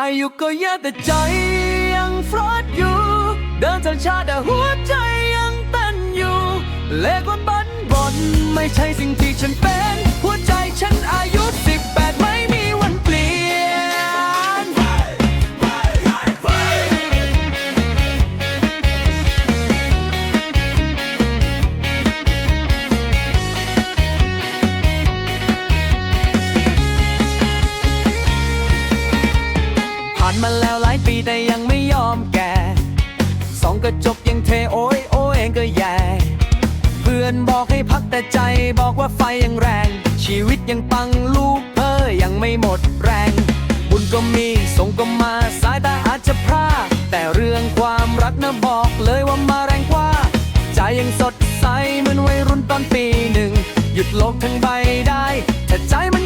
อายุก็เยอะแต่ใจยังฟรอดอยู่ เดินทางชาแต่หัวใจยังเต้นอยู่ เลขวันบันบนไม่ใช่สิ่งที่ฉันเป็น หัวใจฉันอายุ กระจกยังเทโอ้ยโอ้เองก็แย่เพื่อนบอกให้พักแต่ใจบอกว่าไฟยังแรง ชีวิตยังปังลูกเพ้อยังไม่หมดแรง บุญก็มีสงก็มาสายตาอาจจะพลาดแต่เรื่องความรักนะบอกเลยว่ามาแรงกว่า ใจยังสดใสเหมือนวัยรุ่นตอนปีหนึ่ง หยุดโลกทั้งใบได้แต่ใจมัน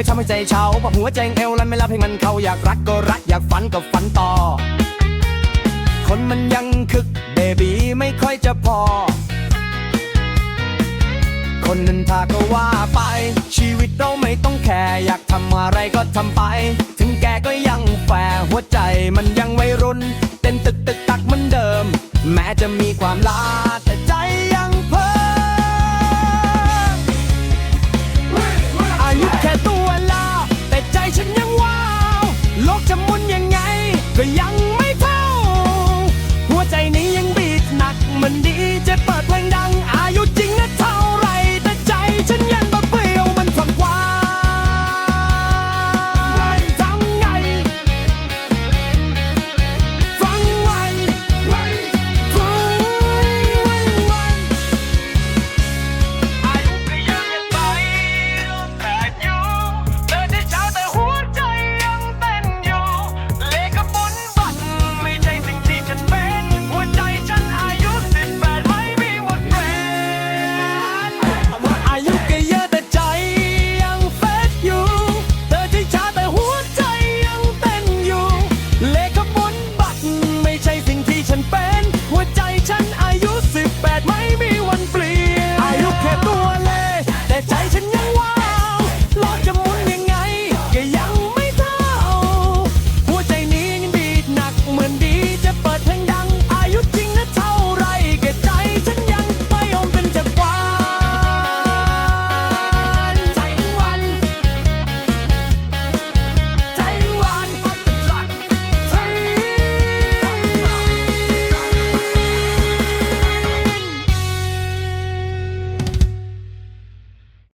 ไปทำให้ใจเฉาปะหัวใจเอวลันไม่รับให้มันเขาอยากรักก็รักอยากฝันก็ฝันต่อ คนมันยังคึกเบบีไม่ค่อยจะพอ คนนั้นทาก็ว่าไป ชีวิตเราไม่ต้องแคร์อยากทำอะไรก็ทำไป ถึงแกก็ยังแฝงหัวใจมันยัง